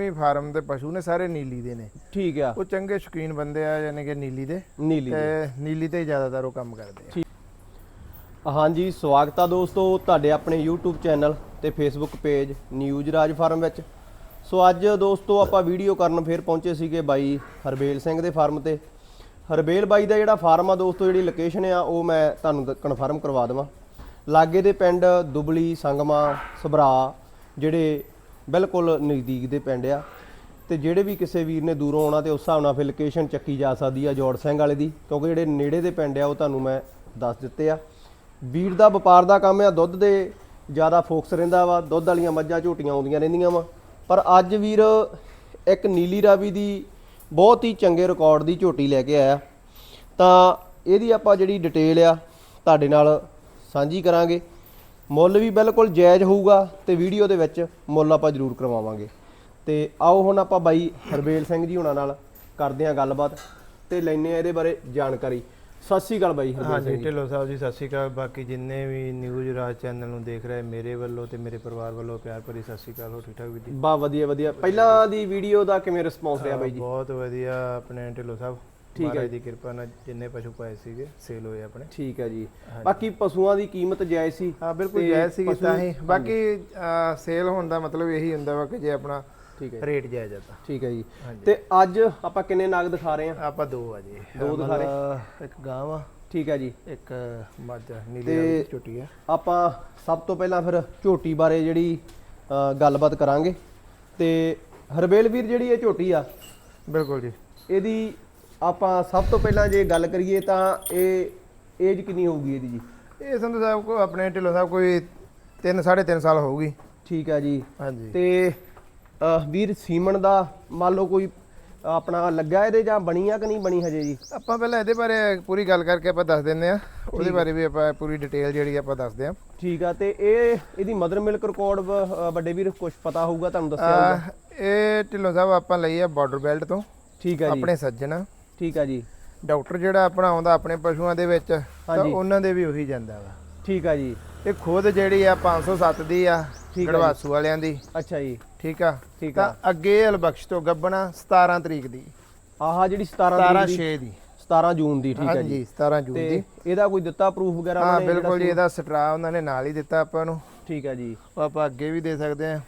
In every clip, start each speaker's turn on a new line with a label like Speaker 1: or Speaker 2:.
Speaker 1: ਵੀ farm ਦੇ ਪਸ਼ੂ ਨੇ ਸਾਰੇ ਨੀਲੀ ਦੇ ਨੇ।
Speaker 2: ਠੀਕ ਆ।
Speaker 1: ਉਹ ਚੰਗੇ ਸ਼ੌਕੀਨ ਬੰਦੇ ਆ ਯਾਨੀ ਕਿ ਨੀਲੀ ਦੇ।
Speaker 2: ਨੀਲੀ
Speaker 1: ਤੇ। ਨੀਲੀ ਤੇ ਜ਼ਿਆਦਾਤਰ ਉਹ ਕੰਮ ਕਰਦੇ ਆ।
Speaker 2: ਠੀਕ। ਹਾਂਜੀ ਸਵਾਗਤ ਆ ਦੋਸਤੋ ਤੁਹਾਡੇ ਆਪਣੇ YouTube ਚੈਨਲ ਤੇ Facebook page news Raj farm ਵਿੱਚ। ਸੋ ਅੱਜ ਦੋਸਤੋ ਆਪਾਂ ਵੀਡੀਓ ਕਰਨ ਫੇਰ ਪਹੁੰਚੇ ਸੀਗੇ ਬਾਈ ਹਰਬੇਲ ਸਿੰਘ ਦੇ ਫਾਰਮ ਤੇ। ਹਰਬੇਲ ਬਾਈ ਦਾ ਜਿਹੜਾ ਫਾਰਮ ਆ ਦੋਸਤੋ ਜਿਹੜੀ ਲੋਕੇਸ਼ਨ ਆ ਉਹ ਮੈਂ ਤੁਹਾਨੂੰ ਕਨਫਰਮ ਕਰਵਾ ਦੇਵਾਂ। ਲਾਗੇ ਦੇ ਪਿੰਡ ਦੁਬਲੀ ਸੰਗਮਾ ਸਭਰਾ ਜਿਹੜੇ ਬਿਲਕੁਲ ਨਜ਼ਦੀਕ ਦੇ ਪਿੰਡ ਆ। ਤੇ ਜਿਹੜੇ ਵੀ ਕਿਸੇ ਵੀਰ ਨੇ ਦੂਰੋਂ ਆਉਣਾ ਤੇ ਉਸ ਹਿਸਾਬ ਨਾਲ ਫਿਰ ਲੋਕੇਸ਼ਨ ਚੱਕੀ ਜਾ ਸਕਦੀ ਆ ਜੋੜ ਸਿੰਘ ਵਾਲੇ ਦੀ, ਕਿਉਂਕਿ ਜਿਹੜੇ ਨੇੜੇ ਦੇ ਪਿੰਡ ਆ ਉਹ ਤੁਹਾਨੂੰ ਮੈਂ ਦੱਸ ਦਿੱਤੇ ਆ। ਵੀਰ ਦਾ ਵਪਾਰ ਦਾ ਕੰਮ ਆ, ਦੁੱਧ ਦੇ ਜ਼ਿਆਦਾ ਫੋਕਸ ਰਹਿੰਦਾ ਵਾ, ਦੁੱਧ ਵਾਲੀਆਂ ਮੱਝਾਂ ਝੋਟੀਆਂ ਆਉਂਦੀਆਂ ਰਹਿੰਦੀਆਂ ਵਾ। ਪਰ ਅੱਜ ਵੀਰ ਇੱਕ ਨੀਲੀ ਰਾਵੀ ਦੀ ਬਹੁਤ ਹੀ ਚੰਗੇ ਰਿਕਾਰਡ ਦੀ ਝੋਟੀ ਲੈ ਕੇ ਆਇਆ। ਤਾਂ ਇਹਦੀ ਆਪਾਂ ਜਿਹੜੀ ਡਿਟੇਲ ਆ, ਤੁਹਾਡੇ ਨਾਲ ਸਾਂਝੀ ਕਰਾਂਗੇ। ਮੁੱਲ ਵੀ ਬਿਲਕੁਲ ਜਾਇਜ਼ ਹੋਊਗਾ ਤੇ ਵੀਡੀਓ ਦੇ ਵਿੱਚ ਮੁੱਲ ਆਪਾਂ ਜ਼ਰੂਰ ਕਰਵਾਵਾਂਗੇ। ਤੇ ਆਓ ਹੁਣ ਆਪਾਂ ਬਾਈ ਹਰਬੇਲ ਸਿੰਘ ਜੀ ਹੁਣਾਂ ਨਾਲ ਕਰਦੇ ਹਾਂ ਗੱਲਬਾਤ ਤੇ ਲੈਣੇ ਆ ਇਹਦੇ ਬਾਰੇ ਜਾਣਕਾਰੀ। ਸਤਿ ਸ਼੍ਰੀ ਅਕਾਲ ਬਾਈ ਹਰਬੇਲ ਸਿੰਘ ਜੀ।
Speaker 1: ਢਿੱਲੋਂ ਸਾਹਿਬ ਜੀ ਸਤਿ ਸ਼੍ਰੀ ਅਕਾਲ। ਬਾਕੀ ਜਿੰਨੇ ਵੀ ਨਿਊਜ਼ ਰਾਜ ਚੈਨਲ ਨੂੰ ਦੇਖ ਰਹੇ ਮੇਰੇ ਵੱਲੋਂ ਤੇ ਮੇਰੇ ਪਰਿਵਾਰ ਵੱਲੋਂ ਪਿਆਰ ਭਰੀ ਸਤਿ ਸ਼੍ਰੀ ਅਕਾਲ। ਹੋ ਠੀਕ ਠਾਕ ਜੀ?
Speaker 2: ਬਾ ਵਧੀਆ ਵਧੀਆ। ਪਹਿਲਾਂ ਦੀ ਵੀਡੀਓ ਦਾ ਕਿਵੇਂ ਰਿਸਪੌਂਸ ਰਿਹਾ ਬਾਈ ਜੀ?
Speaker 1: ਬਹੁਤ ਵਧੀਆ ਆਪਣੇ ਢਿੱਲੋਂ ਸਾਹਿਬ।
Speaker 2: ਠੀਕ ਹੈ
Speaker 1: ਮਹਾਰਾਜ ਦੀ ਕਿਰਪਾ ਨਾਲ ਜਿੰਨੇ ਪਸ਼ੂ ਪਾਏ ਸੀਗੇ ਸੇਲ ਹੋਏ ਆਪਣੇ।
Speaker 2: ਠੀਕ ਹੈ ਜੀ। ਬਾਕੀ ਪਸ਼ੂਆਂ ਦੀ ਕੀਮਤ ਜਾਇਜ਼ ਸੀ
Speaker 1: ਹਾਂ ਬਿਲਕੁਲ ਜਾਇਜ਼ ਸੀ ਤਾਂ ਹੀ। ਬਾਕੀ ਸੇਲ ਹੋਣ ਦਾ ਮਤਲਬ ਇਹੀ ਹੁੰਦਾ ਵਾ ਕਿ ਜੇ ਆਪਣਾ
Speaker 2: ਠੀਕ ਹੈ
Speaker 1: ਰੇਟ ਜਾਇਜ਼ ਆ ਤਾਂ।
Speaker 2: ਠੀਕ ਹੈ ਜੀ। ਤੇ ਅੱਜ ਆਪਾਂ ਕਿੰਨੇ ਨਾਗ ਦਿਖਾ ਰਹੇ ਹਾਂ?
Speaker 1: ਆਪਾਂ ਦੋ ਆ ਜੀ।
Speaker 2: ਦੋ ਦਿਖਾ ਰਹੇ?
Speaker 1: ਇੱਕ ਗਾਂ ਵਾ।
Speaker 2: ਠੀਕ ਹੈ ਜੀ।
Speaker 1: ਇੱਕ ਮੱਝ ਨੀਲੀ ਵਾਲੀ ਝੋਟੀ ਆ।
Speaker 2: ਆਪਾਂ ਸਭ ਤੋਂ ਪਹਿਲਾਂ ਫਿਰ ਝੋਟੀ ਬਾਰੇ ਜਿਹੜੀ ਗੱਲਬਾਤ ਕਰਾਂਗੇ। ਤੇ ਹਰਬੇਲ ਵੀਰ ਜਿਹੜੀ ਇਹ ਝੋਟੀ ਆ
Speaker 1: ਬਿਲਕੁਲ ਜੀ।
Speaker 2: ਇਹਦੀ ਆਪਾਂ ਸਭ ਤੋਂ ਪਹਿਲਾਂ ਜੇ ਗੱਲ ਕਰੀਏ ਤਾਂ ਇਹ ਏਜ ਕਿੰਨੀ ਹੋਊਗੀ ਇਹਦੀ ਜੀ?
Speaker 1: ਇਹ ਸੰਧੂ ਸਾਹਿਬ ਕੋ ਆਪਣੇ ਢਿੱਲੋਂ ਸਾਹਿਬ ਕੋਈ 3 3.5 ਸਾਲ ਹੋਊਗੀ।
Speaker 2: ਠੀਕ ਹੈ ਜੀ।
Speaker 1: ਹਾਂਜੀ।
Speaker 2: ਤੇ ਵੀਰ ਸੀਮਨ ਦਾ ਮੰਨ ਲਓ ਕੋਈ ਆਪਣਾ ਲੱਗਾ ਇਹਦੇ ਜਾਂ ਬਣੀ ਆ ਕਿ ਨਹੀਂ ਬਣੀ ਹਜੇ ਜੀ?
Speaker 1: ਆਪਾਂ ਪਹਿਲਾਂ ਇਹਦੇ ਬਾਰੇ ਪੂਰੀ ਗੱਲ ਕਰਕੇ ਆਪਾਂ ਦੱਸ ਦਿੰਦੇ ਆ ਉਹਦੇ ਬਾਰੇ ਵੀ ਆਪਾਂ ਪੂਰੀ ਡਿਟੇਲ ਜਿਹੜੀ ਆਪਾਂ ਦੱਸਦੇ ਆ
Speaker 2: ਠੀਕ ਆ ਤੇ ਇਹ ਇਹਦੀ ਮਦਰ ਮਿਲਕ ਰਿਕਾਰਡ ਵੱਡੇ ਵੀਰ ਕੁਝ ਪਤਾ ਹੋਊਗਾ ਤੁਹਾਨੂੰ ਦੱਸਿਆ ਹੋਊਗਾ?
Speaker 1: ਇਹ ਢਿੱਲੋਂ ਸਾਹਿਬ ਆਪਾਂ ਲਈ ਆ ਬਾਰਡਰ ਬੈਲਟ ਤੋਂ।
Speaker 2: ਠੀਕ ਆ ਜੀ।
Speaker 1: ਆਪਣੇ ਸੱਜਣ
Speaker 2: ਠੀਕ ਆ ਜੀ।
Speaker 1: ਡਾਕਟਰ ਜਿਹੜਾ ਆਪਣਾ ਆਉਂਦਾ ਆਪਣੇ ਪਸ਼ੂਆਂ ਦੇ ਵਿੱਚ ਤਾਂ
Speaker 2: ਹਾਂਜੀ।
Speaker 1: ਉਹਨਾਂ ਦੇ ਵੀ ਉਹੀ ਜਾਂਦਾ ਵਾ।
Speaker 2: ਠੀਕ ਆ ਜੀ।
Speaker 1: ਇਹ ਖੁਦ ਜਿਹੜੀ ਆ 507 ਦੀ ਆ
Speaker 2: ਠੀਕ ਆ
Speaker 1: ਗੜਵਾਸੂ ਵਾਲਿਆਂ ਦੀ।
Speaker 2: ਅੱਛਾ ਜੀ।
Speaker 1: ਠੀਕ ਆ?
Speaker 2: ਠੀਕ
Speaker 1: ਤਾਂ
Speaker 2: ਆ।
Speaker 1: ਅੱਗੇ ਅਲਬਖਸ਼ ਤੋਂ ਗੱਬਣਾ 17 ਤਰੀਕ ਦੀ।
Speaker 2: ਆਹ ਜਿਹੜੀ 17
Speaker 1: 17
Speaker 2: ਦੀ।
Speaker 1: 6 ਦੀ।
Speaker 2: 17 ਜੂਨ ਦੀ ਠੀਕ ਆ ਜੀ।
Speaker 1: ਹਾਂਜੀ 17 ਜੂਨ
Speaker 2: ਤੇ
Speaker 1: ਦੀ।
Speaker 2: ਇਹਦਾ ਕੋਈ ਦਿੱਤਾ ਪ੍ਰੂਫ ਵਗੈਰਾ
Speaker 1: ਹਾਂ ਬਿਲਕੁਲ ਜੀ ਇਹਦਾ ਸਟਰਾ ਉਹਨਾਂ ਨੇ ਨਾਲ ਹੀ ਦਿੱਤਾ ਆਪਾਂ ਨੂੰ।
Speaker 2: ਠੀਕ ਆ ਜੀ।
Speaker 1: ਉਹ ਆਪਾਂ ਅੱਗੇ ਵੀ ਦੇ ਸਕਦੇ ਆ।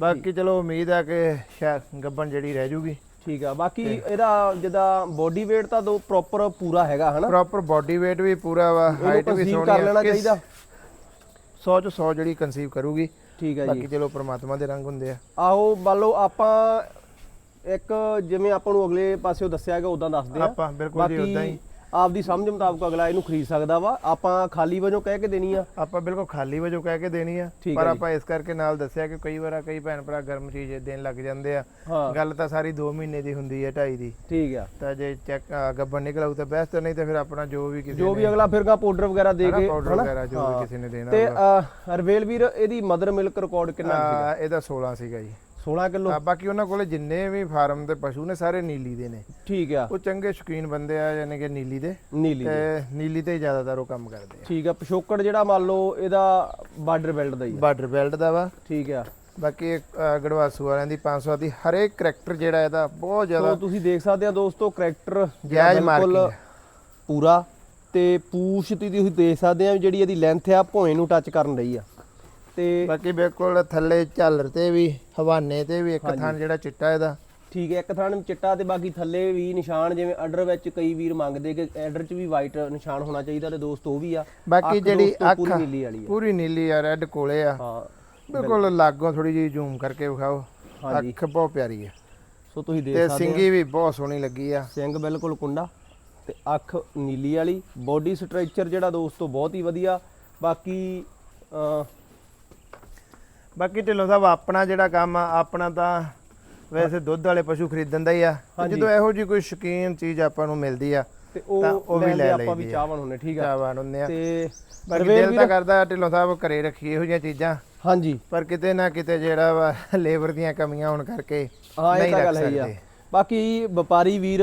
Speaker 1: ਬਾਕੀ ਚਲੋ ਉਮੀਦ ਆ ਕਿ ਸ਼ਾਇਦ ਗੱਬਣ ਜਿਹੜੀ ਰਹਿ ਜੂਗੀ।
Speaker 2: ਠੀਕ ਆ ਬਾਕੀ ਇਹਦਾ ਜਿਹਦਾ ਬੋਡੀ weight ਤਾਂ ਦੋ ਪ੍ਰੋਪਰ ਪੂਰਾ ਹੈਗਾ ਹਨਾ?
Speaker 1: ਪ੍ਰੋਪਰ ਬਾਡੀ weight ਵੀ ਪੂਰਾ ਵਾ ਹਾਈਟ ਵੀ ਸੋਹਣੀ
Speaker 2: ਕਰ ਲੈਣਾ ਚਾਹੀਦਾ।
Speaker 1: 100 ਚ 100 ਜਿਹੜੀ ਕਨਸੀਵ ਕਰੂਗੀ।
Speaker 2: ਠੀਕ ਆ ਜੀ।
Speaker 1: ਬਾਕੀ ਚਲੋ ਪ੍ਰਮਾਤਮਾ ਦੇ ਰੰਗ ਹੁੰਦੇ ਆ।
Speaker 2: ਆਓ ਮੰਨ ਲਓ ਆਪਾਂ ਇੱਕ ਜਿਵੇਂ ਆਪਾਂ ਨੂੰ ਅਗਲੇ ਪਾਸਿਓ ਦੱਸਿਆ ਗਿਆ ਉਦਾਂ ਦੱਸਦੇ ਆ।
Speaker 1: ਆਪਾਂ ਬਿਲਕੁਲ ਜੀ ਉਦਾਂ ਹੀ।
Speaker 2: ਆਪਦੀ ਸਮਝ ਮੁਤਾਬਕ ਅਗਲਾ ਇਹਨੂੰ ਖਰੀਦ ਸਕਦਾ ਵਾ। ਆਪਾਂ ਖਾਲੀ ਵਜੋਂ ਕਹਿ ਕੇ ਦੇਣੀ ਆ।
Speaker 1: ਆਪਾਂ ਬਿਲਕੁਲ ਖਾਲੀ ਵਜੋਂ ਕਹਿ ਕੇ ਦੇਣੀ ਆ।
Speaker 2: ਠੀਕ
Speaker 1: ਪਰ
Speaker 2: ਹੈ ਜੀ।
Speaker 1: ਆਪਾਂ ਇਸ ਕਰਕੇ ਨਾਲ ਦੱਸਿਆ ਕਿ ਕਈ ਵਾਰ ਕਈ ਭੈਣ ਭਰਾ ਗਰਮ ਚੀਜ਼ ਦੇਣ ਲੱਗ ਜਾਂਦੇ ਆ।
Speaker 2: ਹਾਂ।
Speaker 1: ਗੱਲ ਤਾਂ ਸਾਰੀ 2 ਮਹੀਨੇ ਦੀ ਹੁੰਦੀ ਹੈ 2.5 ਦੀ।
Speaker 2: ਠੀਕ ਆ।
Speaker 1: ਤਾਂ ਜੇ ਚੈੱਕ ਗੱਬਣ ਨਿਕਲ ਆਊ ਤਾਂ ਬੈਸਟ ਨਹੀਂ ਤਾਂ ਫਿਰ ਆਪਣਾ ਜੋ ਵੀ ਕਿਸੇ
Speaker 2: ਜੋ ਵੀ ਅਗਲਾ ਫਿਰਗਾ ਪਾਊਡਰ ਵਗੈਰਾ ਦੇ ਕੇ
Speaker 1: ਪਾਊਡਰ
Speaker 2: ਹਨਾ?
Speaker 1: ਵਗੈਰਾ ਜੋ। ਵੀ ਕਿਸੇ ਨੇ ਦੇਣਾ
Speaker 2: ਤੇ। ਅਹ, ਹਰਵੇਲ ਵੀਰ ਇਹਦੀ ਮਦਰ ਮਿਲਕ ਰਿਕਾਰਡ ਕਿੰਨਾ
Speaker 1: ਆ, ਇਹਦਾ 16 ਸੀਗਾ ਜੀ।
Speaker 2: 16 ਕਿਲੋ।
Speaker 1: ਆ, ਬਾਕੀ ਉਹਨਾਂ ਕੋਲੇ ਜਿੰਨੇ ਵੀ ਫਾਰਮ ਦੇ ਪਸ਼ੂ ਨੇ ਸਾਰੇ ਨੀਲੀ ਦੇ ਨੇ।
Speaker 2: ਠੀਕ ਆ।
Speaker 1: ਉਹ ਚੰਗੇ ਸ਼ੌਕੀਨ ਬੰਦੇ ਆ ਯਾਨੀ ਕਿ ਨੀਲੀ ਦੇ।
Speaker 2: ਨੀਲੀ
Speaker 1: ਤੇ। ਨੀਲੀ ਤੇ ਜ਼ਿਆਦਾਤਰ ਉਹ ਕੰਮ ਕਰਦੇ ਆ।
Speaker 2: ਠੀਕ ਆ ਪਿਛੋਕੜ ਜਿਹੜਾ ਮੰਨ ਲਓ ਇਹਦਾ ਬਾਰਡਰ ਬੈਲਟ ਦਾ ਹੀ ਆ।
Speaker 1: ਬਾਰਡਰ ਬੈਲਟ ਦਾ ਵਾ।
Speaker 2: ਠੀਕ ਆ।
Speaker 1: ਬਾਕੀ ਗੜਵਾਸੂ ਵਾਲਿਆਂ ਦੀ 500 ਦੀ ਹਰੇਕ ਕਰੈਕਟਰ ਜਿਹੜਾ ਇਹਦਾ ਬਹੁਤ
Speaker 2: ਸੋ
Speaker 1: ਜ਼ਿਆਦਾ
Speaker 2: ਤੁਸੀਂ ਦੇਖ ਸਕਦੇ ਆ ਦੋਸਤੋ ਕਰੈਕਟਰ
Speaker 1: ਜਾਇਜ਼ marking
Speaker 2: ਪੂਰਾ ਤੇ ਪੂਛ ਤੇ ਤੁਸੀਂ ਦੇਖ ਸਕਦੇ ਆ ਜਿਹੜੀ ਇਹਦੀ ਲੈਂਥ ਆ ਭੋਏ ਨੂੰ ਟੱਚ ਕਰਨ ਰਹੀ ਆ। ਤੇ
Speaker 1: ਬਾਕੀ ਬਿਲਕੁਲ ਥੱਲੇ ਝਾਲਰ ਤੇ ਵੀ ਹਵਾਨੇ ਤੇ ਵੀ ਇੱਕ
Speaker 2: ਹਾਂਜੀ।
Speaker 1: ਥਾਂ ਜਿਹੜਾ ਚਿੱਟਾ ਇਹਦਾ।
Speaker 2: ਠੀਕ ਹੈ ਇੱਕ ਥਾਂ ਚਿੱਟਾ ਤੇ ਬਾਕੀ ਥੱਲੇ ਵੀ ਨਿਸ਼ਾਨ ਜਿਵੇਂ ਆਰਡਰ ਵਿੱਚ ਕਈ ਵੀਰ ਮੰਗਦੇ ਕਿ ਆਰਡਰ 'ਚ ਵੀ ਵਾਈਟ ਨਿਸ਼ਾਨ ਹੋਣਾ ਚਾਹੀਦਾ ਤੇ ਦੋਸਤ ਉਹ ਵੀ ਆ।
Speaker 1: ਬਾਕੀ ਜਿਹੜੀ ਅੱਖ
Speaker 2: ਪੂਰੀ ਨੀਲੀ ਵਾਲੀ ਆ।
Speaker 1: ਪੂਰੀ ਨੀਲੀ ਆ ਰੈੱਡ ਕੋਲੇ ਆ।
Speaker 2: ਹਾਂ
Speaker 1: ਬਿਲਕੁਲ ਲਾਗੋਂ ਥੋੜੀ ਜਿਹੀ ਜ਼ੂਮ ਕਰਕੇ ਵਿਖਾਓ। ਅੱਖ ਬਹੁਤ ਪਿਆਰੀ ਹੈ
Speaker 2: ਸੋ ਤੁਸੀਂ ਦੇਖ ਸਕਦੇ ਆ
Speaker 1: ਸਿੰਗੀ ਵੀ ਬਹੁਤ ਸੋਹਣੀ ਲੱਗੀ ਆ।
Speaker 2: ਸਿੰਘ ਬਿਲਕੁਲ ਕੁੰਡਾ ਤੇ ਅੱਖ ਨੀਲੀ ਵਾਲੀ। ਬੋਡੀ ਸਟਰਕਚਰ ਜਿਹੜਾ ਦੋਸਤੋ ਬਹੁਤ ਹੀ ਵਧੀਆ। ਬਾਕੀ
Speaker 1: ਬਾਕੀ ਢਿੱਲੋਂ ਸਾਹਿਬ ਆਪਣਾ ਜਿਹੜਾ ਕੰਮ ਆ ਆਪਣਾ ਤਾਂ ਵੈਸੇ ਦੁੱਧ ਵਾਲੇ ਪਸ਼ੂ ਖਰੀਦਣ ਦਾ ਹੀ ਆ। ਤੇ
Speaker 2: ਹਾਂਜੀ।
Speaker 1: ਜਦੋਂ ਇਹੋ ਜੀ ਕੋਈ ਸ਼ੌਕੀਨ ਚੀਜ਼ ਆਪਾਂ ਨੂੰ ਮਿਲਦੀ ਆ
Speaker 2: ਤੇ
Speaker 1: ਤਾਂ
Speaker 2: ਉਹ
Speaker 1: ਉਹ ਵੀ
Speaker 2: ਲੈ ਆਪਾਂ ਵੀ
Speaker 1: ਲਈਦੀ ਆ।
Speaker 2: ਚਾਹਵਾਨ ਹੁੰਨੇ ਠੀਕ ਆ।
Speaker 1: ਚਾਹਵਾਨ ਹੁੰਦੇ ਆ।
Speaker 2: ਤੇ
Speaker 1: ਬਾਕੀ
Speaker 2: ਹਰਵੇਲ
Speaker 1: ਦਿਲ ਤਾਂ
Speaker 2: ਵੀਰ
Speaker 1: ਕਰਦਾ ਢਿੱਲੋਂ ਸਾਹਿਬ ਘਰੇ ਰੱਖੀਏ ਇਹੋ ਜਿਹੀਆਂ ਚੀਜ਼ਾਂ।
Speaker 2: ਹਾਂਜੀ।
Speaker 1: ਪਰ ਕਿਤੇ ਨਾ ਕਿਤੇ ਜਿਹੜਾ ਵਾ ਲੇਬਰ ਦੀਆਂ ਕਮੀਆਂ ਹੋਣ ਕਰਕੇ
Speaker 2: ਹਾਂ ਇਹ
Speaker 1: ਨਹੀਂ
Speaker 2: ਤਾਂ
Speaker 1: ਰੱਖ
Speaker 2: ਗੱਲ ਹੈ ਆ।
Speaker 1: ਸਕਦੇ।
Speaker 2: ਬਾਕੀ ਵਪਾਰੀ ਵੀਰ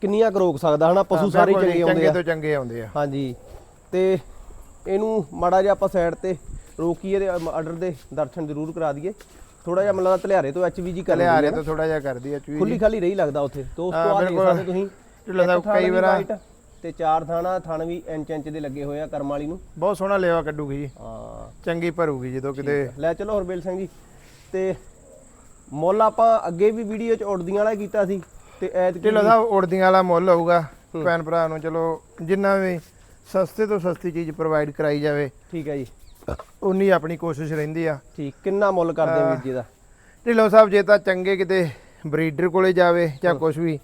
Speaker 2: ਕਿੰਨੀਆਂ ਕੁ ਰੋਕ ਸਕਦਾ ਹਨਾ? ਪਸ਼ੂ ਸਾਰੇ
Speaker 1: ਬਿਲਕੁਲ
Speaker 2: ਚੰਗੇ ਆਉਂਦੇ
Speaker 1: ਚੰਗੇ
Speaker 2: ਆ।
Speaker 1: ਤੋਂ ਚੰਗੇ ਆਉਂਦੇ ਆ।
Speaker 2: ਹਾਂਜੀ। ਤੇ ਇਹਨੂੰ ਮਾੜਾ ਜਿਹਾ ਆਪਾਂ ਸਾਈਡ ਤੇ ਰੋਕੀਏ ਤੇ ਆਰਡਰ ਦੇ ਦਰਸ਼ਨ ਜ਼ਰੂਰ ਕਰਾ ਦਈਏ। ਥੋੜਾ ਜਿਹਾ ਮਤਲਬ ਧਲਿਆਰੇ ਤੋਂ ਐਚਵੀਜੀ ਕਰ
Speaker 1: ਕਲੇ ਆ ਰਿਹਾ ਤਾਂ ਥੋੜਾ ਜਿਹਾ ਕਰਦੀ ਚੂਈ
Speaker 2: ਖੁੱਲੀ ਖਾਲੀ ਰਹੀ ਲੱਗਦਾ ਉੱਥੇ। ਦੋਸਤੋ
Speaker 1: ਹਾਂ,
Speaker 2: ਆ ਦੇਖ। ਸਕਦੇ ਤੁਸੀਂ
Speaker 1: ਢਿੱਲੋਂ ਸਾਹਿਬ ਕਈ ਵਾਰਾਂ-
Speaker 2: ਤੇ ਚਾਰ ਥਾਣਾ ਥਣ ਵੀ ਇੰਚ ਇੰਚ ਦੇ ਲੱਗੇ ਹੋਏ ਆ ਕਰਮ ਵਾਲੀ ਨੂੰ।
Speaker 1: ਬਹੁਤ ਸੋਹਣਾ ਲੇਵਾ ਕੱਢੂਗੀ ਜੀ।
Speaker 2: ਹਾਂ।
Speaker 1: ਚੰਗੀ ਭਰੂਗੀ ਜਦੋਂ ਕਿਤੇ
Speaker 2: ਲੈ ਚਲੋ ਹਰਬੇਲ ਸਿੰਘ ਜੀ। ਤੇ ਮੁੱਲ ਆਪਾਂ ਅੱਗੇ ਵੀ ਵੀਡੀਓ ਚ ਉੜਦੀਆਂ ਵਾਲਾ ਕੀਤਾ ਸੀ। ਤੇ ਐਤ
Speaker 1: ਢਿੱਲੋਂ ਸਾਹਿਬ ਉੜਦੀਆਂ ਵਾਲਾ ਮੁੱਲ ਹੋਊਗਾ ਭੈਣ ਭਰਾ ਨੂੰ। ਚਲੋ ਜਿੰਨਾ ਵੀ ਸਸਤੇ ਤੋਂ ਸਸਤੀ ਚੀਜ਼ ਪ੍ਰੋਵਾਈਡ ਕਰਾਈ ਜਾਵੇ।
Speaker 2: ਠੀਕ ਹੈ ਜੀ।
Speaker 1: ਉਨੀ ਆਪਣੀ ਕੋਸ਼ਿਸ਼ ਰਹਿੰਦੀ ਆ।
Speaker 2: ਠੀਕ ਕਿੰਨਾ ਮੁੱਲ ਕਰਦੇ ਵੀਰ ਜੀ ਦਾ?
Speaker 1: ਢਿੱਲੋਂ ਸਾਹਿਬ ਜੇ ਤਾਂ ਚੰਗੇ ਕਿਤੇ ਬਰੀਡਰ ਕੋਲੇ ਜਾਵੇ ਜਾਂ ਕੁਝ ਵੀ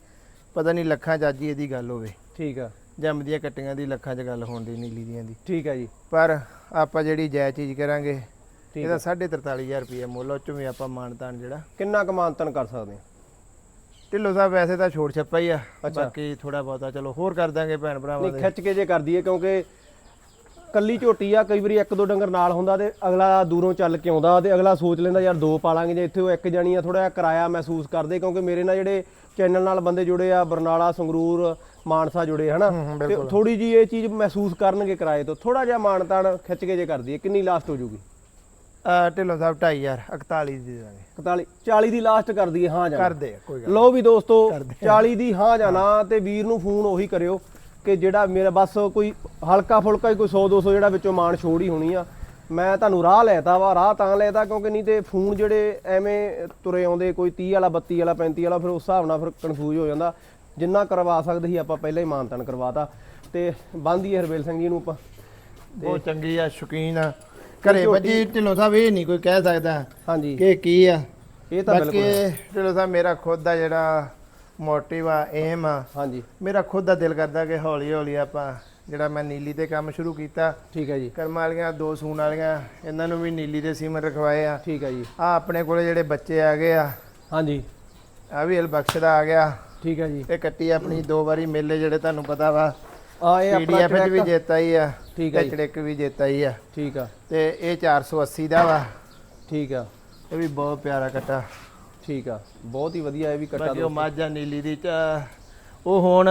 Speaker 1: ਪਤਾ ਨਹੀਂ ਲੱਖਾਂ ਚ ਅੱਜ ਹੀ ਇਹਦੀ ਗੱਲ ਹੋਵੇ।
Speaker 2: ਠੀਕ ਆ।
Speaker 1: ਜੰਮਦੀਆਂ ਕੱਟੀਆਂ ਦੀ ਲੱਖਾਂ 'ਚ ਗੱਲ ਹੋਣ ਦੀ ਨੀਲੀ ਦੀਆਂ ਦੀ।
Speaker 2: ਠੀਕ ਹੈ ਜੀ।
Speaker 1: ਪਰ ਆਪਾਂ ਜਿਹੜੀ ਜਾਇਜ਼ ਚੀਜ਼ ਕਰਾਂਗੇ ਇਹਦਾ 43500 ਰੁਪਏ ਮੁੱਲ ਉਹ 'ਚੋਂ ਵੀ ਆਪਾਂ ਮਾਨਤਾਨ ਜਿਹੜਾ।
Speaker 2: ਕਿੰਨਾ ਕਮਾਨਤਨ ਕਰ ਸਕਦੇ ਆ?
Speaker 1: ਢਿੱਲੋਂ ਸਾਹਿਬ ਵੈਸੇ ਤਾਂ ਛੋੜ ਛੱਪਾ ਹੀ ਆ। ਬਾਕੀ ਥੋੜਾ ਬਹੁਤਾ ਚਲੋ ਹੋਰ ਕਰ ਦਾਂਗੇ ਭੈਣ ਭਰਾਵਾਂ
Speaker 2: ਨਹੀਂ
Speaker 1: ਦੇ।
Speaker 2: ਖਿੱਚ ਕੇ ਜੇ ਕਰਦੀ ਹੈ ਕਿਉਂਕਿ ਕੱਲੀ ਝੋਟੀ ਆ ਕਈ ਵਾਰੀ ਇੱਕ ਦੋ ਡੰਗਰ ਨਾਲ ਹੁੰਦਾ ਤੇ ਅਗਲਾ ਦੂਰੋਂ ਚੱਲ ਕੇ ਆਉਂਦਾ ਤੇ ਅਗਲਾ ਸੋਚ ਲੈਂਦਾ ਯਾਰ ਦੋ ਪਾਲਾਂਗੇ ਜੇ ਇੱਥੇ ਉਹ ਇੱਕ ਜਣੀ ਆ ਥੋੜਾ ਜਿਹਾ ਕਿਰਾਇਆ ਮਹਿਸੂਸ ਕਰਦੇ ਕਿਉਂਕਿ ਮੇਰੇ ਨਾਲ ਜਿਹੜੇ ਚੈਨਲ ਨਾਲ ਬੰਦੇ ਜੁੜੇ ਆ ਬਰਨਾਲਾ ਸੰਗਰੂਰ ਮਾਨਸਾ ਜੁੜੇ ਹਨਾ? ਤੇ। ਥੋੜੀ ਜੀ ਇਹ ਚੀਜ਼ ਮਹਿਸੂਸ ਕਰਨਗੇ ਕਿਰਾਏ ਤੋਂ। ਥੋੜਾ ਜਿਹਾ ਮਾਨਤਾਨ ਖਿੱਚ ਕੇ ਜੇ ਕਰਦੀ ਹੈ ਕਿੰਨੀ ਲਾਸਟ ਹੋ ਜੂਗੀ
Speaker 1: ਢਿੱਲੋਂ ਸਾਹਿਬ 2500 41 ਦੀ ਦਾਂਗੇ।
Speaker 2: 41 40 ਦੀ ਲਾਸਟ ਕਰਦੀ ਹੈ ਹਾਂ ਜਾਂ।
Speaker 1: ਕਰਦੇ ਕੋਈ ਗੱਲ
Speaker 2: ਲੋ ਵੀ ਦੋਸਤੋ
Speaker 1: ਕਰਦੇ
Speaker 2: 40 ਦੀ ਹਾਂ ਜਾਂ ਨਾ ਤੇ ਵੀਰ ਨੂੰ ਫੋਨ ਉਹੀ ਕਰਿਓ। ਕਿ ਜਿਹੜਾ ਮੇਰਾ ਬਸ ਕੋਈ ਹਲਕਾ ਫੁਲਕਾ ਹੀ ਕੋਈ 100 200 ਜਿਹੜਾ ਵਿੱਚੋਂ ਮਾਨ ਛੋੜ ਹੀ ਹੋਣੀ ਆ। ਮੈਂ ਤੁਹਾਨੂੰ ਰਾਹ ਲੈਤਾ ਵਾ ਰਾਹ ਤਾਂ ਲੈਤਾ ਕਿਉਂਕਿ ਨਹੀਂ ਤੇ ਫੋਨ ਜਿਹੜੇ ਐਵੇਂ ਤੁਰੇ ਆਉਂਦੇ ਕੋਈ 30 ਵਾਲਾ 32 ਵਾਲਾ 35 ਵਾਲਾ ਫਿਰ ਉਸ ਹਿਸਾਬ ਨਾਲ ਫਿਰ ਕਨਫਿਊਜ਼ ਹੋ ਜਾਂਦਾ। ਜਿੰਨਾ ਕਰਵਾ ਸਕਦੇ ਸੀ ਆਪਾਂ ਪਹਿਲਾਂ ਹੀ ਮਾਨਤਨ ਕਰਵਾਤਾ। ਤੇ ਬੰਦੀ ਹਰਬੇਲ ਸਿੰਘ ਜੀ ਨੂੰ ਆਪਾਂ।
Speaker 1: ਬਹੁਤ ਚੰਗੀ ਆ ਸ਼ੌਕੀਨ ਆ। ਘਰੇ ਬੱਜੀ ਢਿੱਲੋਂ ਸਾਹਿਬ ਇਹ ਨਹੀਂ ਕੋਈ ਕਹਿ ਸਕਦਾ
Speaker 2: ਹਾਂਜੀ।
Speaker 1: ਕਿ ਕੀ ਆ।
Speaker 2: ਇਹ ਤਾਂ ਬਿਲਕੁਲ
Speaker 1: ਢਿੱਲੋਂ ਸਾਹਿਬ ਮੇਰਾ ਖੁਦ ਦਾ ਜਿਹੜਾ ਮੋਟਿਵ ਆ ਏਮ ਆ।
Speaker 2: ਹਾਂਜੀ।
Speaker 1: ਮੇਰਾ ਖੁਦ ਦਾ ਦਿਲ ਕਰਦਾ ਕਿ ਹੌਲੀ ਹੌਲੀ ਆਪਾਂ ਜਿਹੜਾ ਮੈਂ ਨੀਲੀ ਤੇ ਕੰਮ ਸ਼ੁਰੂ ਕੀਤਾ।
Speaker 2: ਠੀਕ ਹੈ ਜੀ।
Speaker 1: ਕਰਮ ਵਾਲੀਆਂ ਦੋ ਸੂਣ ਵਾਲੀਆਂ ਇਹਨਾਂ ਨੂੰ ਵੀ ਨੀਲੀ ਦੇ ਸੀਮਨ ਰਖਵਾਏ ਆ।
Speaker 2: ਠੀਕ ਹੈ ਜੀ।
Speaker 1: ਆ ਆਪਣੇ ਕੋਲੇ ਜਿਹੜੇ ਬੱਚੇ ਆ ਗਏ ਆ
Speaker 2: ਹਾਂਜੀ।
Speaker 1: ਆ ਵੀ ਬਖਸ਼ ਦਾ ਆ ਗਿਆ।
Speaker 2: ਠੀਕ ਹੈ ਜੀ।
Speaker 1: ਇਹ ਕੱਟੀ ਆਪਣੀ ਦੋ ਵਾਰੀ ਮੇਲੇ ਜਿਹੜੇ ਤੁਹਾਨੂੰ ਪਤਾ ਵਾ।
Speaker 2: ਆ ਇਹ ਆਪਣਾ
Speaker 1: ਪੀਡੀਐਫ ਵੀ ਜਿੱਤਾ ਹੀ ਆ
Speaker 2: ਠੀਕ ਹੈ
Speaker 1: ਚੜਕ ਵੀ ਜਿੱਤਾ ਹੀ ਆ।
Speaker 2: ਠੀਕ ਆ।
Speaker 1: ਤੇ ਇਹ 480 ਦਾ ਵਾ।
Speaker 2: ਠੀਕ ਆ।
Speaker 1: ਇਹ ਵੀ ਬਹੁਤ ਪਿਆਰਾ ਕੱਟਾ।
Speaker 2: ਠੀਕ ਆ ਬਹੁਤ ਹੀ ਵਧੀਆ ਇਹ ਵੀ ਕੱਟਾ
Speaker 1: ਬਾਕੀ ਉਹ ਮਾਝਾ ਨੀਲੀ ਦੀ ਚ ਉਹ ਹੁਣ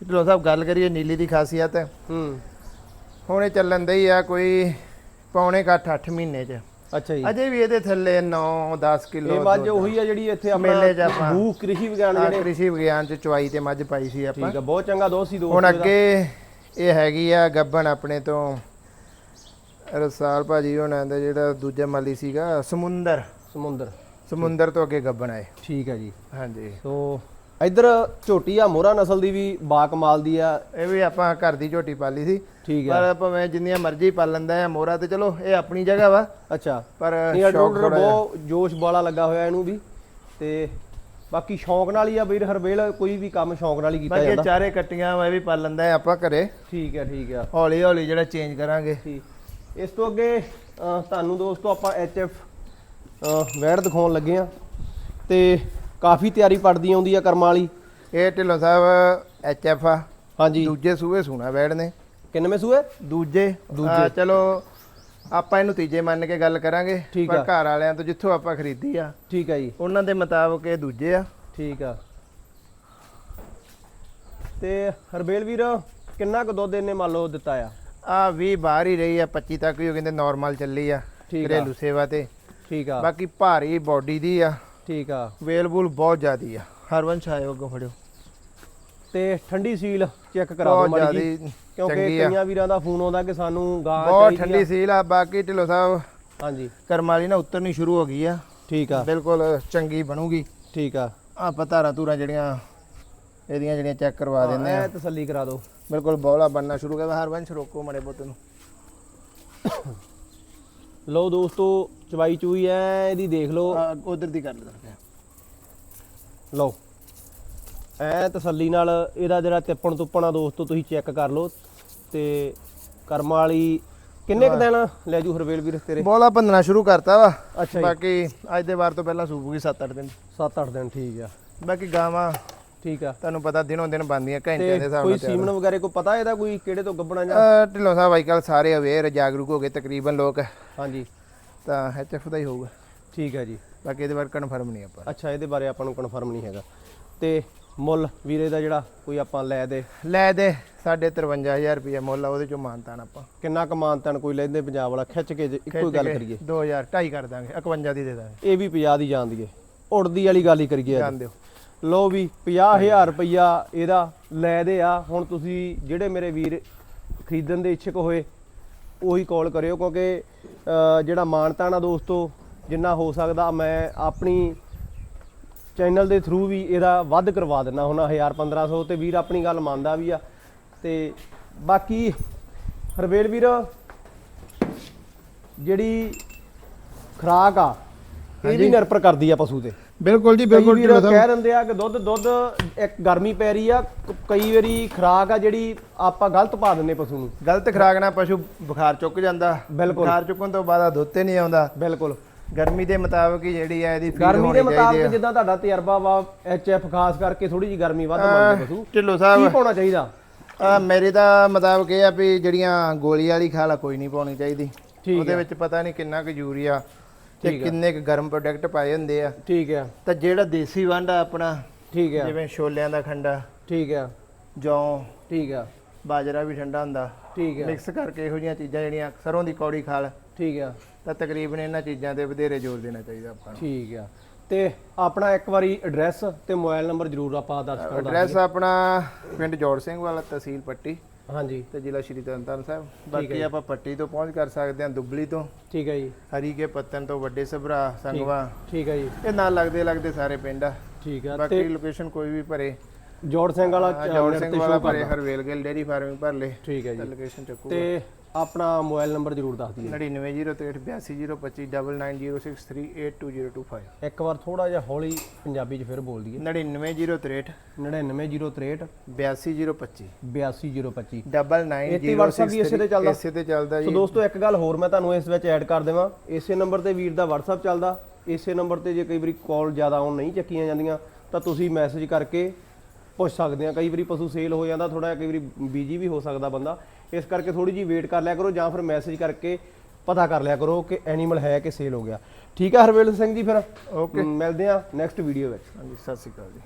Speaker 1: ਢਿੱਲੋਂ ਸਾਹਿਬ ਗੱਲ ਕਰੀਏ ਨੀਲੀ ਦੀ ਖਾਸੀਅਤ।
Speaker 2: ਹੂੰ।
Speaker 1: ਹੁਣ ਇਹ ਚੱਲਣ ਦੇ ਹੀ ਆ ਕੋਈ ਪੌਣੇ ਕੱਠ 8 ਮਹੀਨੇ ਚ।
Speaker 2: ਅੱਛਾ ਜੀ।
Speaker 1: ਅਜੇ ਵੀ ਇਹਦੇ ਥੱਲੇ 9 10 ਕਿਲੋ
Speaker 2: ਇਹ ਮੱਝ ਉਹੀ ਆ ਜਿਹੜੀ ਇੱਥੇ
Speaker 1: ਮੇਲੇ 'ਚ
Speaker 2: ਆਪਣਾ
Speaker 1: ਆਪਾਂ-
Speaker 2: ਭੂ ਕ੍ਰਿਸ਼ੀ ਵਿਗਿਆਨ ਜਿਹੜੇ
Speaker 1: ਕ੍ਰਿਸ਼ੀ ਵਿਗਿਆਨ ਚ ਚੁਆਈ ਤੇ ਮੱਝ ਪਾਈ ਸੀ ਆਪਾਂ।
Speaker 2: ਠੀਕ ਆ ਬਹੁਤ ਚੰਗਾ ਦੋਸਤ ਸੀ ਦੋਸਤ
Speaker 1: ਹੁਣ
Speaker 2: ਇਹਦਾ।
Speaker 1: ਅੱਗੇ ਇਹ ਹੈਗੀ ਆ ਗੱਬਣ ਆਪਣੇ ਤੋਂ। ਰਸਾਲ ਭਾਜੀ ਹੋਣਾ ਦਾ ਜਿਹੜਾ ਦੂਜਾ ਮਾਲੀ ਸੀਗਾ ਸਮੁੰਦਰ।
Speaker 2: ਸਮੁੰਦਰ।
Speaker 1: ਸਮੁੰਦਰ ਤੋਂ ਅੱਗੇ ਗੱਬਣ ਆਏ।
Speaker 2: ਠੀਕ ਹੈ ਜੀ।
Speaker 1: ਹਾਂਜੀ।
Speaker 2: ਸੋ ਇੱਧਰ ਝੋਟੀ ਆ ਮੋਹਰਾ ਨਸਲ ਦੀ ਵੀ ਬਾ ਕਮਾਲ ਦੀ ਆ।
Speaker 1: ਇਹ ਵੀ ਆਪਾਂ ਘਰ ਦੀ ਝੋਟੀ ਪਾਲੀ ਸੀ।
Speaker 2: ਠੀਕ ਆ
Speaker 1: ਪਰ ਭਾਵੇਂ ਜਿੰਨੀਆਂ ਮਰਜ਼ੀ ਪਾਲਣ ਦਾ ਹੈ ਮੋਰਾ ਤੇ ਚਲੋ ਇਹ ਆਪਣੀ ਜਗ੍ਹਾ ਵਾ।
Speaker 2: ਅੱਛਾ।
Speaker 1: ਪਰ ਸ਼ੌਕ।
Speaker 2: ਬਹੁਤ ਜੋਸ਼ ਵਾਲਾ ਲੱਗਾ ਹੋਇਆ ਇਹਨੂੰ ਵੀ। ਤੇ ਬਾਕੀ ਸ਼ੌਂਕ ਨਾਲ ਹੀ ਆ ਵੀਰ ਹਰਬੇਲ ਕੋਈ ਵੀ ਕੰਮ ਸ਼ੌਂਕ ਨਾਲ ਹੀ ਕੀਤਾ
Speaker 1: ਬਾਕੀ
Speaker 2: ਜਾਂਦਾ।
Speaker 1: ਚਾਰੇ ਕੱਟੀਆਂ ਇਹ ਵੀ ਪਾਲਣ ਦਾ ਹੈ ਆਪਾਂ ਘਰੇ।
Speaker 2: ਠੀਕ ਹੈ ਠੀਕ ਆ
Speaker 1: ਹੌਲੀ ਹੌਲੀ ਜਿਹੜਾ ਚੇਂਜ ਕਰਾਂਗੇ।
Speaker 2: ਇਸ ਤੋਂ ਅੱਗੇ ਤੁਹਾਨੂੰ ਦੋਸਤੋ ਆਪਾਂ ਐਚਐਫ ਵੈੜ ਦਿਖਾਉਣ ਲੱਗੇ ਆ। ਤੇ ਕਾਫੀ ਤਿਆਰੀ ਪੜਦੀ ਆਉਂਦੀ ਆ ਕਰਮਾਂ ਵਾਲੀ।
Speaker 1: ਇਹ ਢਿੱਲੋਂ ਸਾਹਿਬ ਐਚਐਫ ਆ।
Speaker 2: ਹਾਂਜੀ।
Speaker 1: ਦੂਜੇ ਸੂਏ ਸੂਣਾ ਬੈੜ ਨੇ।
Speaker 2: ਕਿੰਨਵੇਂ ਸੂਏ
Speaker 1: ਦੂਜੇ।
Speaker 2: ਦੂਜੇ।
Speaker 1: ਚਲੋ ਆਪਾਂ ਇਹਨੂੰ ਤੀਜੇ ਮੰਨ ਕੇ ਗੱਲ ਕਰਾਂਗੇ। ਪਰ। ਘਰ ਵਾਲਿਆਂ ਤੋਂ ਜਿੱਥੋਂ ਆਪਾਂ ਖਰੀਦੀ ਆ
Speaker 2: ਠੀਕ ਆ ਜੀ।
Speaker 1: ਉਹਨਾਂ ਦੇ ਮੁਤਾਬਕ ਇਹ ਦੂਜੇ ਆ।
Speaker 2: ਠੀਕ ਆ। ਤੇ ਹਰਬੇਲ ਵੀਰ ਕਿੰਨਾ ਕੁ ਦੁੱਧ ਇਹਨੇ ਮੰਨ ਲਓ ਦਿੱਤਾ ਆ?
Speaker 1: ਆ 20 ਬਾਹਰ ਹੀ ਰਹੀ ਆ 25 ਤੱਕ ਵੀ ਉਹ ਕਹਿੰਦੇ ਨਾਰਮਲ ਚੱਲੀ ਆ।
Speaker 2: ਠੀਕ ਆ।
Speaker 1: ਘਰੇਲੂ ਸੇਵਾ ਤੇ।
Speaker 2: ਠੀਕ ਆ।
Speaker 1: ਬਾਕੀ ਭਾਰੀ ਬਾਡੀ ਦੀ ਆ।
Speaker 2: ਠੀਕ ਆ।
Speaker 1: ਵੇਲਬੁਲ ਬਹੁਤ ਜ਼ਿਆਦੀ ਆ। ਹਰਵੰਸ਼ ਆਇਓ ਅੱਗੋਂ ਫੜਿਓ।
Speaker 2: ਤੇ ਠੰਡੀ ਸੀਲ ਚੈੱਕ ਕਰਾ ਦਿਓ ਮਾੜੀ ਜੀ ਕਿਉਂਕਿ ਕਈਆਂ ਵੀਰਾਂ ਦਾ ਫੋਨ ਆਉਂਦਾ ਕਿ ਸਾਨੂੰ ਗਾਂ
Speaker 1: ਬਹੁਤ ਠੰਡੀ ਸੀਲ ਆ। ਬਾਕੀ ਢਿੱਲੋਂ ਸਾਹਿਬ।
Speaker 2: ਹਾਂਜੀ।
Speaker 1: ਕਰਮ ਵਾਲੀ ਨਾ ਉਤਰਨੀ ਸ਼ੁਰੂ ਹੋ ਗਈ ਆ।
Speaker 2: ਠੀਕ ਆ।
Speaker 1: ਬਿਲਕੁਲ ਚੰਗੀ ਬਣੂਗੀ।
Speaker 2: ਠੀਕ ਆ।
Speaker 1: ਆਪਾਂ ਧਾਰਾਂ ਧੂਰਾਂ ਜਿਹੜੀਆਂ ਇਹਦੀਆਂ ਜਿਹੜੀਆਂ ਚੈੱਕ ਕਰਵਾ ਦਿੰਦੇ ਆ।
Speaker 2: ਤਸੱਲੀ ਕਰਾ ਦਿਓ।
Speaker 1: ਬਿਲਕੁਲ ਬੋਲਾ ਬਣਨਾ ਸ਼ੁਰੂ ਕਰ ਹਰਵੰਸ਼ ਰੋਕੋ ਮੜੇ ਪੁੱਤ ਨੂੰ।
Speaker 2: ਲਓ ਦੋਸਤੋ ਚਵਾਈ ਚੂਈ ਐ ਇਹਦੀ ਦੇਖ ਲਓ।
Speaker 1: ਉਧਰ ਦੀ ਕਰ ਲੈ
Speaker 2: ਲਓ। ਐ ਤਸੱਲੀ ਨਾਲ ਇਹਦਾ ਜਿਹੜਾ ਤਿੱਪਣ ਤੁੱਪਣਾ ਦੋਸਤੋ ਤੁਸੀਂ ਚੈੱਕ ਕਰ ਲਓ। ਤੇ ਕਰਮ ਵਾਲੀ ਕਿੰਨੇ ਕੁ ਦਿਨ ਲੈ ਜੂ ਹਰਵੇਲ ਵੀਰ ਤੇਰੇ?
Speaker 1: ਬੋਲਾ ਬੰਨਣਾ ਸ਼ੁਰੂ ਕਰਤਾ ਵਾ।
Speaker 2: ਅੱਛਾ
Speaker 1: ਬਾਕੀ ਅੱਜ ਦੇ ਵਾਰ ਤੋਂ ਪਹਿਲਾਂ ਸੂਪੂਗੀ 7-8 ਦਿਨ।
Speaker 2: 7-8 ਦਿਨ ਠੀਕ ਆ।
Speaker 1: ਬਾਕੀ ਗਾਵਾਂ
Speaker 2: ਠੀਕ ਆ।
Speaker 1: ਤੁਹਾਨੂੰ ਪਤਾ ਦਿਨੋਂ ਦਿਨ ਬੰਦੀਆਂ ਘੰਟਿਆਂ ਦੇ ਹਿਸਾਬ
Speaker 2: ਕੋਈ
Speaker 1: ਨਾਲ ਤਿਆਰ
Speaker 2: ਸੀਮਨ ਵਗੈਰੇ ਕੋਈ ਪਤਾ ਇਹਦਾ ਕੋਈ ਕਿਹੜੇ ਤੋਂ ਗੱਬਣਾ ਜਾਂ?
Speaker 1: ਢਿੱਲੋਂ ਸਾਹਿਬ ਅੱਜਕੱਲ ਸਾਰੇ ਅਵੇਅਰ ਜਾਗਰੂਕ ਹੋ ਗਏ ਤਕਰੀਬਨ ਲੋਕ।
Speaker 2: ਹਾਂਜੀ।
Speaker 1: ਤਾਂ ਐਚਐਫ ਦਾ ਹੀ ਹੋਊਗਾ।
Speaker 2: ਠੀਕ ਹੈ ਜੀ।
Speaker 1: ਬਾਕੀ ਇਹਦੇ ਬਾਰੇ ਕਨਫਰਮ ਨਹੀਂ ਆਪਾਂ।
Speaker 2: ਅੱਛਾ ਇਹਦੇ ਬਾਰੇ ਆਪਾਂ ਨੂੰ ਕਨਫਰਮ ਨਹੀਂ ਹੈਗਾ। ਤੇ ਮੁੱਲ ਵੀਰੇ ਦਾ ਜਿਹੜਾ ਕੋਈ ਆਪਾਂ ਲੈ ਦੇ।
Speaker 1: ਲੈ ਦੇ ਸਾਡੇ 53000 ਰੁਪਏ ਮੁੱਲ ਆ ਉਹਦੇ ਚੋਂ ਮਾਨਤਾਨ ਆਪਾਂ।
Speaker 2: ਕਿੰਨਾ ਕਮਾਨ ਤਨ ਕੋਈ ਲੈਂਦੇ ਪੰਜਾਬ ਵਾਲਾ? ਖਿੱਚ ਕੇ ਇੱਕੋ ਹੀ ਗੱਲ ਕਰੀਏ।
Speaker 1: 2000 ਢਾਈ ਕਰ ਦਾਂਗੇ 51 ਦੀ ਦੇ ਦਾਂਗੇ।
Speaker 2: ਇਹ ਵੀ 50 ਦੀ ਜਾਂਦੀ ਏ। ਉੜਦੀ ਵਾਲੀ ਗੱਲ ਹੀ ਕਰੀਏ ਅੱਜ।
Speaker 1: ਜਾਣ
Speaker 2: ਲਓ ਵੀ 50000 ਰੁਪਈਆ ਇਹਦਾ ਲੈ ਦੇ ਆ। ਹੁਣ ਤੁਸੀਂ ਜਿਹੜੇ ਮੇਰੇ ਵੀਰ ਖਰੀਦਣ ਦੇ ਇੱਛੁਕ ਹੋਏ ਉਹੀ ਕਾਲ ਕਰਿਓ ਕਿਉਂਕਿ ਜਿਹੜਾ ਮਾਨਤਾਨਾ ਦੋਸਤੋ ਜਿੰਨਾ ਹੋ ਸਕਦਾ ਮੈਂ ਆਪਣੀ ਚੈਨਲ ਦੇ ਥਰੂ ਵੀ ਇਹਦਾ ਵੱਧ ਕਰਵਾ ਦਿੰਦਾ ਹੁਣ 1000 1500 ਤੇ ਵੀਰ ਆਪਣੀ ਗੱਲ ਮੰਨਦਾ ਵੀ ਆ। ਤੇ ਬਾਕੀ ਹਰਵੇਲ ਵੀਰ ਜਿਹੜੀ ਖਰਾਕ ਆ ਇਹ ਵੀ ਨਿਰਭਰ ਕਰਦੀ ਆ ਪਸ਼ੂ ਤੇ।
Speaker 3: ਬਿਲਕੁਲ ਜੀ ਬਿਲਕੁਲ
Speaker 2: ਵੀਰ ਕਹਿ ਦਿੰਦੇ ਆ ਕਿ ਦੁੱਧ ਦੁੱਧ ਇੱਕ ਗਰਮੀ ਪੈ ਰਹੀ ਆ ਕ- ਕਈ ਵਾਰੀ ਖਰਾਕ ਆ ਜਿਹੜੀ ਆਪਾਂ ਗਲਤ ਪਾ ਦਿੰਨੇ ਪਸ਼ੂ ਨੂੰ।
Speaker 1: ਗਲਤ ਖਰਾਕ ਨਾਲ ਪਸ਼ੂ ਬੁਖਾਰ ਚੁੱਕ ਜਾਂਦਾ।
Speaker 2: ਬਿਲਕੁਲ।
Speaker 1: ਬੁਖਾਰ ਚੁੱਕਣ ਤੋਂ ਬਾਅਦ ਆ ਦੁੱਧ ਤੇ ਨਹੀਂ ਆਉਂਦਾ।
Speaker 2: ਬਿਲਕੁਲ।
Speaker 1: ਗਰਮੀ ਦੇ ਮੁਤਾਬਕ ਹੀ ਜਿਹੜੀ ਹੈ ਇਹਦੀ feed
Speaker 2: ਗਰਮੀ ਦੇ
Speaker 1: ਹੋਣੀ ਚਾਹੀਦੀ
Speaker 2: ਮੁਤਾਬਕ
Speaker 1: ਹੈ।
Speaker 2: ਜਿੱਦਾਂ ਤੁਹਾਡਾ ਤਜਰਬਾ ਵਾ ਐਚਐਫ ਖਾਸ ਕਰਕੇ ਥੋੜੀ ਜੀ ਗਰਮੀ ਵੱਧ ਮੰਗਦੇ ਪਸ਼ੂ।
Speaker 1: ਢਿੱਲੋ
Speaker 2: ਕੀ
Speaker 1: ਸਾਹਿਬ
Speaker 2: ਪਾਉਣਾ ਚਾਹੀਦਾ?
Speaker 1: ਆ ਮੇਰੇ ਦਾ ਮੁਤਾਬਕ ਇਹ ਆ ਵੀ ਜਿਹੜੀਆਂ ਗੋਲੀ ਵਾਲੀ ਖਾਲਾ ਕੋਈ ਨਹੀਂ ਪਾਉਣੀ ਚਾਹੀਦੀ।
Speaker 2: ਠੀਕ
Speaker 1: ਉਹਦੇ। ਵਿੱਚ ਪਤਾ ਨਹੀਂ ਕਿੰਨਾ ਕੁ ਯੂਰੀਆ ਤੇ। ਕਿੰਨੇ ਕੁ ਗਰਮ ਪ੍ਰੋਡਕਟ ਪਾਏ ਹੁੰਦੇ ਆ।
Speaker 2: ਠੀਕ ਹੈ
Speaker 1: ਤਾਂ ਜਿਹੜਾ ਦੇਸੀ ਵੰਡ ਆ ਆਪਣਾ
Speaker 2: ਠੀਕ ਹੈ
Speaker 1: ਜਿਵੇਂ ਛੋਲਿਆਂ ਦਾ ਖੰਡਾ
Speaker 2: ਠੀਕ ਹੈ
Speaker 1: ਜੌਂ
Speaker 2: ਠੀਕ ਹੈ
Speaker 1: ਬਾਜਰਾ ਵੀ ਠੰਡਾ ਹੁੰਦਾ।
Speaker 2: ਠੀਕ ਹੈ
Speaker 1: ਮਿਕਸ ਕਰਕੇ ਇਹੋ ਜਿਹੀਆਂ ਚੀਜ਼ਾਂ ਜਿਹੜੀਆਂ ਸਰੋਂ ਦੀ ਕੌੜੀ ਖਾਲ
Speaker 2: ਠੀਕ ਹੈ
Speaker 1: ਤਾਂ ਤਕਰੀਬਨ ਇਹਨਾਂ ਚੀਜ਼ਾਂ ਤੇ ਵਧੇਰੇ ਜ਼ੋਰ ਦੇਣਾ ਚਾਹੀਦਾ ਆਪਾਂ ਨੂੰ।
Speaker 2: ਠੀਕ ਹੈ ਤੇ ਆਪਣਾ ਇੱਕ ਵਾਰੀ ਐਡਰੈਸ ਤੇ ਮੋਬਾਈਲ ਨੰਬਰ ਜ਼ਰੂਰ ਆਪਾਂ ਦਰਸ਼ਕਾਂ ਦਾ
Speaker 1: ਐਡਰੈਸ ਆਪਣਾ ਪਿੰਡ ਜੋੜ ਸਿੰਘ ਵਾਲਾ ਤਹਿਸੀਲ ਪੱਟੀ।
Speaker 2: ਹਾਂਜੀ।
Speaker 1: ਤੇ ਜ਼ਿਲ੍ਹਾ ਸ਼੍ਰੀ ਤਰਨਤਾਰਨ ਸਾਹਿਬ। ਬਾਕੀ ਆਪਾਂ ਪੱਟੀ ਤੋਂ ਪਹੁੰਚ ਕਰ ਸਕਦੇ ਹਾਂ ਦੁੱਬਲੀ ਤੋਂ।
Speaker 2: ਠੀਕ ਹੈ ਜੀ।
Speaker 1: ਹਰੀ ਕੇ ਪੱਤਨ ਤੋਂ ਵੱਡੇ ਸਭਰਾ ਸੰਗਵਾ।
Speaker 2: ਠੀਕ ਹੈ ਜੀ।
Speaker 1: ਇਹ ਨਾਲ ਲੱਗਦੇ ਲੱਗਦੇ ਸਾਰੇ ਪਿੰਡ ਆ।
Speaker 2: ਠੀਕ ਹੈ
Speaker 1: ਬਾਕੀ ਲੋਕੇਸ਼ਨ ਕੋਈ ਵੀ ਭਰੇ।
Speaker 2: ਜੋੜ ਸਿੰਘ ਵਾਲਾ
Speaker 1: ਜੋੜ ਸਿੰਘ ਵਾਲਾ ਭਰੇ। ਹਰਵੇਲ ਗਿੱਲ ਡੇਰੀ ਫਾਰਮਿੰਗ ਭਰ ਲੇ।
Speaker 2: ਠੀਕ ਹੈ ਜੀ।
Speaker 1: ਲੋਕੇਸ਼ਨ ਚੱਕੂ
Speaker 2: ਤੇ ਆਪਣਾ ਮੋਬਾਈਲ ਨੰਬਰ ਜ਼ਰੂਰ ਦੱਸ ਦਈਏ
Speaker 1: 99038290638225
Speaker 2: ਇੱਕ ਵਾਰ ਥੋੜਾ ਜਿਹਾ ਹੌਲੀ ਪੰਜਾਬੀ 'ਚ ਫਿਰ ਬੋਲ ਦਈਏ
Speaker 1: 9903
Speaker 2: 99063
Speaker 1: 82025
Speaker 2: 82025
Speaker 1: ਡਬਲ ਨਾਈਨ
Speaker 2: ਇਹ ਤੇ WhatsApp ਵੀ ਇਸੇ ਤੇ ਚੱਲਦਾ?
Speaker 1: ਇਸੇ ਤੇ ਚੱਲਦਾ
Speaker 2: ਸੋ
Speaker 1: ਜੀ
Speaker 2: ਦੋਸਤੋ ਇੱਕ ਗੱਲ ਹੋਰ ਮੈਂ ਤੁਹਾਨੂੰ ਇਸ ਵਿੱਚ ਐਡ ਕਰ ਦੇਵਾਂ। ਇਸੇ ਨੰਬਰ ਤੇ ਵੀਰ ਦਾ WhatsApp ਚੱਲਦਾ। ਇਸੇ ਨੰਬਰ ਤੇ ਜੇ ਕਈ ਵਾਰੀ ਕਾਲ ਜ਼ਿਆਦਾ ਆਉਣ ਨਹੀਂ ਚੱਕੀਆਂ ਜਾਂਦੀਆਂ ਤਾਂ ਤੁਸੀਂ ਮੈਸੇਜ ਕਰਕੇ ਪੁੱਛ ਸਕਦੇ ਆ। ਕਈ ਵਾਰੀ ਪਸ਼ੂ ਸੇਲ ਹੋ ਜਾਂਦਾ ਥੋੜਾ ਜਿਹਾ ਕਈ ਵਾਰੀ ਬਿਜ਼ੀ ਵੀ ਹੋ ਸਕਦਾ ਬੰਦਾ। ਇਸ ਕਰਕੇ ਥੋੜੀ ਜੀ ਵੇਟ ਕਰ ਲਿਆ ਕਰੋ ਜਾਂ ਫਿਰ ਮੈਸੇਜ ਕਰਕੇ ਪਤਾ ਕਰ ਲਿਆ ਕਰੋ ਕਿ ਐਨੀਮਲ ਹੈ ਕਿ ਸੇਲ ਹੋ ਗਿਆ। ਠੀਕ ਹੈ ਹਰਵੇਲ ਸਿੰਘ ਜੀ ਫਿਰ?
Speaker 1: ਓਕੇ
Speaker 2: ਮਿਲਦੇ ਆ ਨੈਕਸਟ ਵੀਡੀਓ ਵਿੱਚ।
Speaker 1: ਹਾਂਜੀ ਸਤਿ ਸ਼੍ਰੀ ਅਕਾਲ ਜੀ।